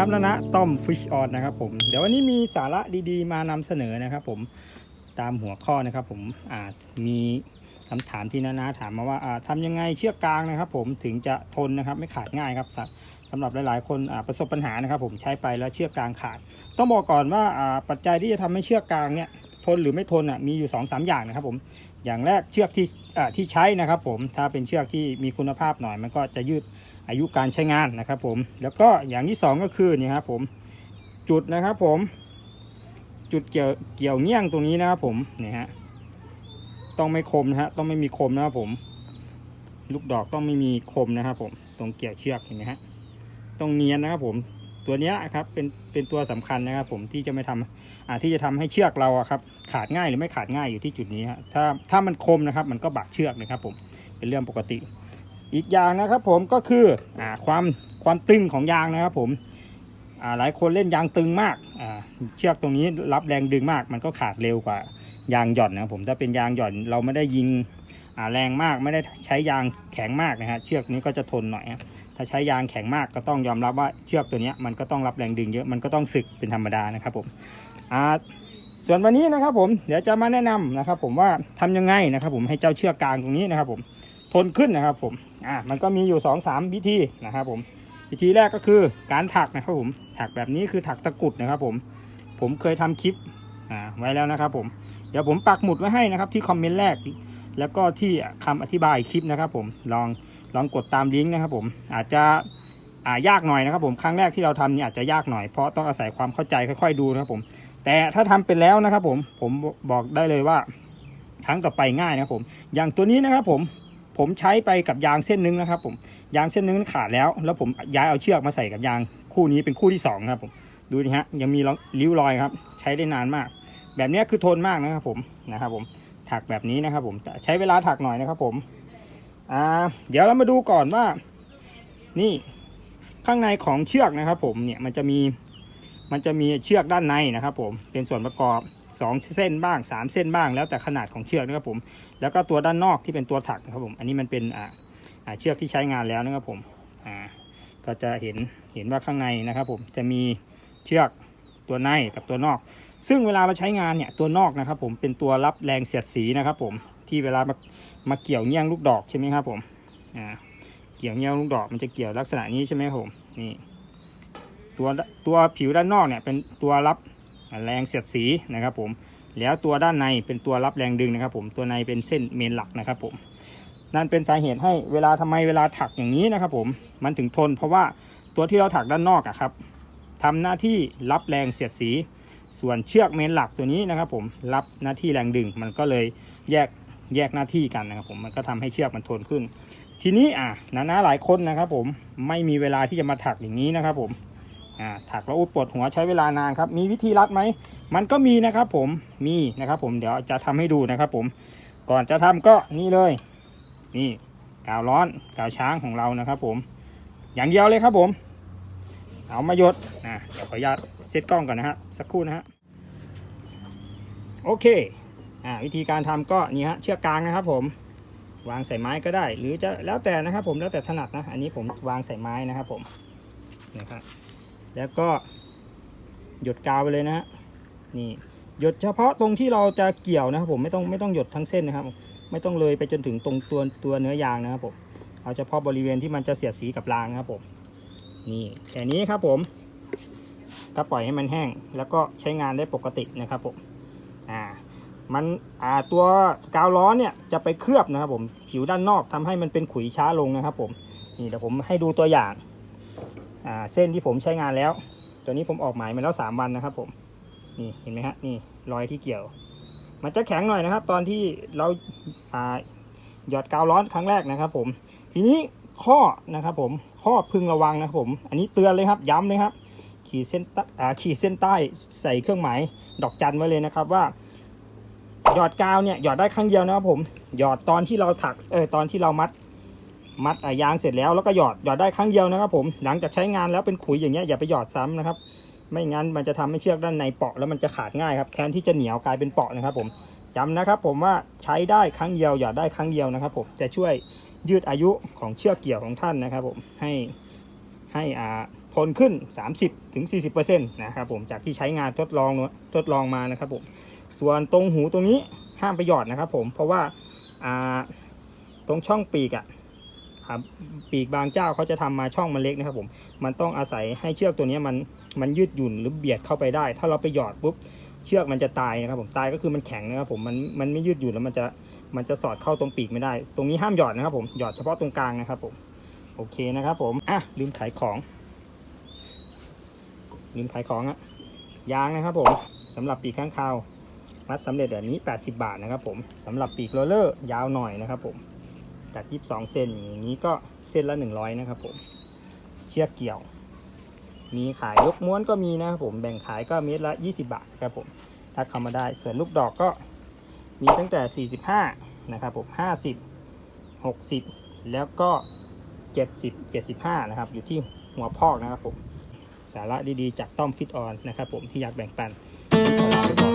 ครับนะนะต้อมฟิชออนนะครับผมเดี๋ยววันนี้มีสาระดีๆ มานำเสนอนะครับ ผมตามหัวข้อนะครับ ผมอ่ามีคำถามที่นานาถามมาว่าอ่าทำยังไงเชือกกลางนะครับ ผมถึงจะทนนะครับ ไม่ขาดง่ายครับสำสำหรับหลายๆ คนประสบปัญหานะครับ ผมใช้ไปแล้วเชือกกลางขาด ต้องบอกก่อนว่าปัจจัยที่จะทำให้เชือกกลางเนี่ยทนหรือไม่ทนอะมีอยู่2อสอย่างนะครับผมอย่างแรกเชือกที่ที่ใช้นะครับ ผมถ้าเป็นเชือกที่มีคุณภาพหน่อย มันก็จะยืด อายุการใช้งานนะครับผมแล้วก็อย่างที่สองก็คือนี่ครับผมจุดนะครับผมจุดเกี่ยวเกี่ยวเงี้ยงตรงนี้นะครับผมนี่ฮะต้องไม่คมนะฮะต้องไม่มีคมนะครับผม ลูกดอกต้องไม่มีคมนะครับผมตรงเกี่ยวเชือกเห็นไหมฮะต้องเนียนนะครับผมตัวเนี้ยครับเป็นเป็นตัวสำคัญนะครับผมที่จะไม่ทำอ่าที่จะทำให้เชือกเราอะครับขาดง่ายหรือไม่ขาดง่ายอยู่ที่จุดนี้ฮะถ้าถ้ามันคมนะครับ มันก็บาดเชือกนะครับผมเป็นเรื่องปกติ อีกอย่างนะครับผมก็คืออความความตึงของยางนะครับผมหลายคนเล่นยางตึงมาก เชือกตรงนี้รับแรงดึงมาก มันก็ขาดเร็วกว่ายางหย่อนนะครับผมถ้าเป็นยางหย่อนเราไม่ได้ยิงแรงมากไม่ได้ใช้ยางแข็งมากนะฮะเชือกนี้ก็จะทนหน่อยถ้าใช้ยางแข็งมากก็ต้องยอมรับว่าเชือกตัวนี้มันก็ต้องรับแรงดึงเยอะมันก็ต้องสึกเป็นธรรมดานะครับผมส่วนวันนี้นะครับผมเดี๋ยวจะมาแนะนำนะครับผมว่าทำยังไงนะครับผมให้เจ้าเชือกกลางตรงนี้นะครับผม ทนขึ้นนะครับผมอ่ามันก็มีอยู่2อสามวิธีนะครับผมวิธีแรกก็คือการถักนะครับผมถักแบบนี้คือถักตะกุดนะครับผมผมเคยทำคลิปอ่าไว้แล้วนะครับผมเดี๋ยวผมปักหมุดไว้ให้นะครับที่คอมเมนต์แรก แล้วก็ที่คำอธิบายคลิปนะครับผมลองลองกดตามลิงก์นะครับผมอาจจะอ่ายากหน่อยนะครับผมครั้งแรกที่เราทำนี่อาจจะยากหน่อยเพราะต้องอาศัยความเข้าใจค่อย ๆ ดูนะครับผมแต่ถ้าทำเป็นแล้วนะครับผมผมบอกได้เลยว่าครั้งต่อไปง่ายนะครับผม อย่างตัวนี้นะครับผม ผมใช้ไปกับยางเส้นนึงนะครับ ผมยางเส้นนึงขาดแล้ว แล้วผมย้ายเอาเชือกมาใส่กับยางคู่นี้เป็นคู่ที่สองครับผมดูนี่ฮะยังมีริ้วรอยครับ ใช้ได้นานมาก แบบนี้คือทนมากนะครับผมนะครับผมถักแบบนี้นะครับผมใช้เวลาถักหน่อยนะครับผมอ่าเดี๋ยวเรามาดูก่อนว่า นี่ข้างในของเชือกนะครับ ผมเนี่ยมันจะมี มันจะมีเชือกด้านในนะครับผมเป็นส่วนประกอบ 2 เส้นบ้าง 3 เส้นบ้าง แล้วแต่ขนาดของเชือกนะครับผมแล้วก็ตัวด้านนอกที่เป็นตัวถักนะครับผมอันนี้มันเป็นอ่าเชือกที่ใช้งานแล้วนะครับผมอ่าก็จะเห็นเห็นว่าข้างในนะครับผมจะมีเชือกตัวในกับตัวนอก ซึ่งเวลาเราใช้งานเนี่ยตัวนอกนะครับผมเป็นตัวรับแรงเสียดสีนะครับผมที่เวลามามาเกี่ยวเงี้ยงลูกดอกใช่ไหมครับผมอ่าเกี่ยวเงี้ยงลูกดอกมันจะเกี่ยวลักษณะนี้ใช่ไหมครับผมนี่ ตัวตัวผิวด้านนอกเนี่ยเป็นตัวรับแรงเสียดสีนะครับผมแล้วตัวด้านในเป็นตัวรับแรงดึงนะครับ ผมตัวในเป็นเส้นเมนหลักนะครับผมนั่นเป็นสาเหตุให้เวลาทำไมเวลาถักอย่างนี้นะครับ ผมมันถึงทน เพราะว่าตัวที่เราถักด้านนอกอะครับทำหน้าที่รับแรงเสียดสี ส่วนเชือกเมนหลักตัวนี้นะครับ ผมรับหน้าที่แรงดึง มันก็เลยแยกแยกหน้าที่กันนะครับผมมันก็ทำให้เชือกมันทนขึ้น ทีนี้อะนานาหลายคนนะครับ ผมไม่มีเวลาที่จะมาถักอย่างนี้นะครับ ผม อ่าถักแล้วอุดปวดหัวใช้เวลานานครับ มีวิธีรัดไหม มันก็มีนะครับผมมีนะครับผมเดี๋ยวจะทำให้ดูนะครับผมก่อนจะทำก็นี่เลย นี่กาวร้อนกาวช้างของเรานะครับ ผม อย่างเดียวเลยครับผม เอามาหยดนะเดี๋ยวขออนุญาตเซตกล้องก่อนนะฮะสักครู่นะฮะโอเคอ่าวิธีการทำก็นี่ฮะเชือกกลางนะครับ ผมวางใส่ไม้ก็ได้ หรือจะแล้วแต่นะครับ ผมแล้วแต่ถนัดนะ อันนี้ผมวางใส่ไม้นะครับ ผมนะครับ แล้วก็หยดกาวไปเลยนะฮะนี่หยดเฉพาะตรงที่เราจะเกี่ยวนะครับผมไม่ต้องไม่ต้องหยดทั้งเส้นนะครับ ไม่ต้องเลยไปจนถึงตรงตัวตัวเนื้อยางนะครับผมเอาเฉพาะบริเวณที่มันจะเสียดสีกับรางนะครับผมนี่แค่นี้ครับผมก็ปล่อยให้มันแห้งแล้วก็ใช้งานได้ปกตินะครับผมอ่ามันอ่าตัวกาวร้อเนี่ยจะไปเคลือบนะครับผมผิวด้านนอกทำให้มันเป็นขุยช้าลงนะครับผมนี่เดี๋ยวผมให้ดูตัวอย่าง เส้นที่ผมใช้งานแล้ว ตัวนี้ผมออกหมายมาแล้วสามวันนะครับผมนี่เห็นไหมฮะนี่รอยที่เกี่ยว มันจะแข็งหน่อยนะครับ ตอนที่เราหยอดกาวร้อนครั้งแรกนะครับ ผม ทีนี้ข้อนะครับผมข้อพึงระวังนะครับผม อันนี้เตือนเลยครับย้ำเลยครับ ขีดเส้นใต้ขีดเส้นใต้ใส่เครื่องหมายดอกจันไว้เลยนะครับว่าหยอดกาวเนี่ยหยอดได้ครั้งเดียวนะครับผมหยอดตอนที่เราถักเออตอนที่เรามัด มัดอ่ายางเสร็จแล้วแล้วก็หยอดหยอดได้ครั้งเดียวนะครับ ผมหลังจากใช้งานแล้วเป็นขุยอย่างเงี้ยอย่าไปหยอดซ้ำนะครับ ไม่งั้นมันจะทำให้เชือกด้านในเปาะแล้วมันจะขาดง่ายครับแทนที่จะเหนียวกลายเป็นเปาะนะครับ ผมจำนะครับ ผมว่าใช้ได้ครั้งเดียวหยอดได้ครั้งเดียวนะครับ ผมจะช่วยยืดอายุของเชือกเกี่ยวของท่านนะครับ ผมให้ให้อ่าทนขึ้น 30ถึงนะครับผมจากที่ใช้งานทดลองทดลองมานะครับผมส่วนตรงหูตรงนี้ห้ามไปหยอดนะครับ ผมเพราะว่าตรงช่องปีกอะครับ ปีกบางเจ้าเขาจะทำมาช่องมันเล็กนะครับผมมันต้องอาศัยให้เชือกตัวนี้มันมันยืดหยุ่นหรือเบียดเข้าไปได้ ถ้าเราไปหยอดปุ๊บเชือกมันจะตายนะครับผมตายก็คือมันแข็งนะครับผมมันมันไม่ยืดหยุ่นแล้วมันจะมันจะสอดเข้าตรงปีกไม่ได้ ตรงนี้ห้ามหยอดนะครับผมหยอดเฉพาะตรงกลางนะครับผมโอเคนะครับผมอะลืมขายของ ลืมขายของอะยางนะครับผมสำหรับปีกข้างคาวมัดสำเร็จแบบนี้ 80 บาทนะครับผมสำหรับปีกโรลเลอร์ยาวหน่อยนะครับผม จาก22เซนอย่างนี้ก็เส้นละ 100 นะครับผม เชือกเกี่ยว มีขายยกม้วนก็มีนะครับผม แบ่งขายก็เม็ดละ 20 บาทครับผมถ้าเข้ามาได้ ส่วนลูกดอกก็มีตั้งแต่ 45 นะครับผม 50 60 แล้วก็ 70 75 นะครับ อยู่ที่หัวพอกนะครับผม สาระดีๆ จากต้อมฟิตออนนะครับผมที่อยากแบ่งปันขอลาไปก่อน